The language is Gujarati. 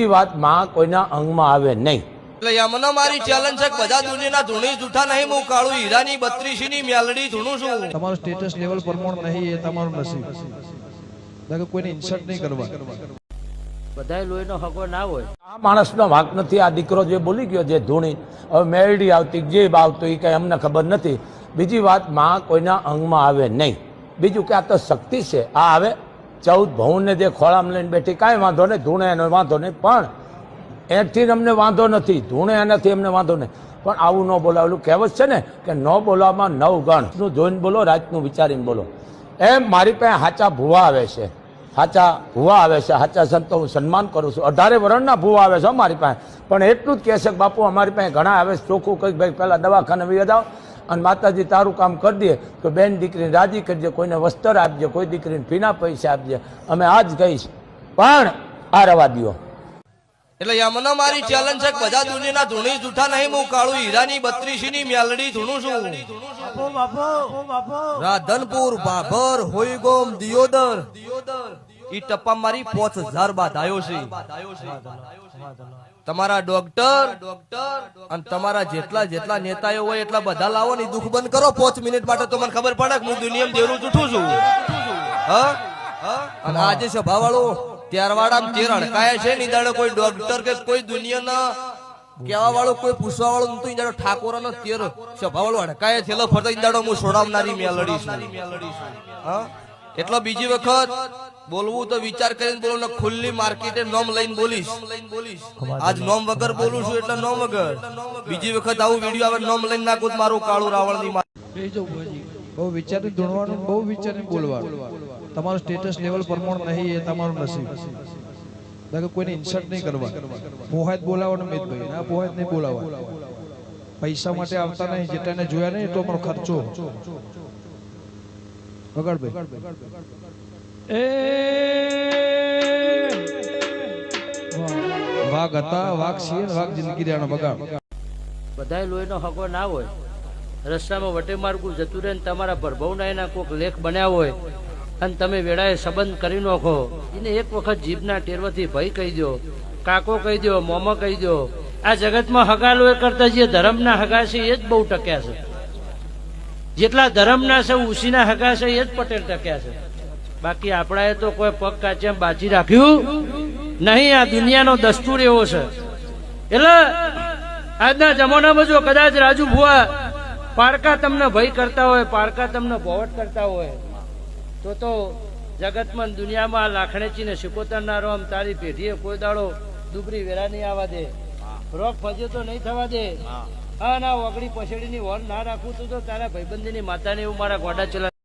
બીજી વાતમાં કોઈના અંગમાં આવે નહીં. એટલે યમનો મારી ચેલેન્જ છે કે બધા દુનિયાના ધૂણી જૂઠા નહીં હું કાળું હીરાની બત્રીસી ની મેલડી ધૂણું છું. તમારું સ્ટેટસ લેવલ પ્રમાણ નહીં એ તમારું નસીબ. બાકી કોઈને ઇન્સલ્ટ નહીં કરવા. બધાય લોહીનો હગો ના હોય. આ માણસનો વાંક નથી આ દીકરો જે બોલી ગયો જે ધૂણી હવે મેરડી આવતી જે આવતું એ કઈ અમને ખબર નથી. બીજી વાતમાં કોઈના અંગમાં આવે નહીં. બીજું કે આ તો શક્તિ છે આ આવે ચૌદ ભવનને જે ખોળામાં લઈને બેઠી, કાંઈ વાંધો નહીં, ધૂણે એનો વાંધો નહીં, પણ એથી અમને વાંધો નથી, ધૂણે એનાથી અમને વાંધો નહીં. પણ આવું ન બોલાવેલું. કહેવત છે ને કે ન બોલાવવામાં નવ ગણ. નું જોઈને બોલો, રાતનું વિચારીને બોલો. એમ મારી પાસે હાચા ભૂવા આવે છે. હાચા ભૂવા આવે છે. હાચા સંતો હું સન્માન કરું છું. અઢારે વર્ણના ભૂવા આવે છે મારી પાસે. પણ એટલું જ કહે છે કે બાપુ, અમારી પાસે ઘણા આવે છે. ચોખ્ખું કંઈક ભાઈ પહેલાં દવાખાને વહી જાઓ અને માતાજી, તારું કામ કરી દે તો બેન દીકરીને રાજી કરજે, કોઈને વસ્ત્ર આપજે, કોઈ દીકરીને ફીના પૈસા આપજે. અમે આ જ કહીશ પણ આ રવા દો એટલે યમનો મારી ચેલેન્જ છે બધા દુનિયાના ધૂણી જૂઠા નહીં, હું કાળું હીરાની બત્રીસી ની મેલડી ધૂણું છું. રાધનપુર ભાભર હોઈગોમ દિયોદર. ઈ ટપ્પા મારી પોચ હજાર બાદ આવ્યો છે. તમારા ડોક્ટર અને તમારા જેટલા જેટલા નેતાઓ હોય, એટલા બધા લાવો ને દુઃખ બંધ કરો. પાંચ મિનિટ માટે તો મને ખબર પડે કે હું દુનિયામાં દેરું જૂઠું છું. હા? અને આજે સભા વાળો ત્યારવાળા તેર અડકાયા છે ની દાડે કોઈ ડોક્ટર કે કોઈ દુનિયાના કેવા વાળો કોઈ પૂછવા વાળો નતું ઈ ઠાકોર નો તેર સભા વાળો અડકાયા થેલો ફરતો ઈ દાડો હું છોડાવનારી મેલડી છું. હા? એટલે બીજી વખત બોલવું તો વિચાર કરીને બોલું ને ખુલ્લી માર્કેટે નોમ લઈને બોલીશ. આજ નોમ વગર બોલું છું એટલે નોમ વગર. બીજી વખત આવું વીડિયો આવે નોમ લઈને નાખું તો મારું કાળું રાવણની બહુ વિચારી ધૂણવાનું, બહુ વિચારીને બોલવાનું. તમારું સ્ટેટસ લેવલ પ્રમાણ નહીં, એ તમારું નસીબ. બાકી કોઈને ઇન્સલ્ટ નહીં કરવા. પોહાત બોલાવવાનું મિતભાઈ. ના પોહાત નહીં બોલાવવા પૈસા માટે આવતા નહીં, જેટલાને જોયા નહીં, એટલો પણ ખર્ચો. વગાડભાઈ એ વાઘ હતા વાઘ છીએ વાઘ જિંદગી રહેવાનો બગાડ બધાય લોહીનો હગો ના હોય. રસ્તામાં વટે માર્ગું જતું રહે ને તમારા ભરભવના એના કોઈક લેખ બન્યા હોય. અને તમે વેળાએ સંબંધ કરી નાખો. એને એક વખત જીભના ટેરવાથી ભય કહી દો કાકો કહી દો મોમો કહી દો આ જગતમાં હગા લોહી કરતા જે ધર્મના હગા છે એ જ બહુ ટક્યા છે. જેટલા ધર્મના છે, ઉસીના હગા છે, એ જ પટેલ ટક્યા છે. બાકી આપણાએ તો કોઈ પગ કાચે બાજી રાખ્યું નહીં. આ દુનિયાનો દસ્તુર એવો છે. એટલે આજના જમાનામાં જો કદાચ રાજુ ભુવા પારકા તમને ભય કરતા હોય, પારકા તમને ભોવટ કરતા હોય, તો તો જગતમાં ને દુનિયામાં લાખણેચી ને ના રોમ તારી પેઢીએ કોઈ દાડો દુબરી વેરા નહીં આવવા દે. રોગ ફજ્યો તો નહીં થવા દે. હા, ના ઓગળી પછેડીની વોર ના રાખવું તું તો તારા ભાઈબંધીની માતાને એવું મારા ગોડા ચલા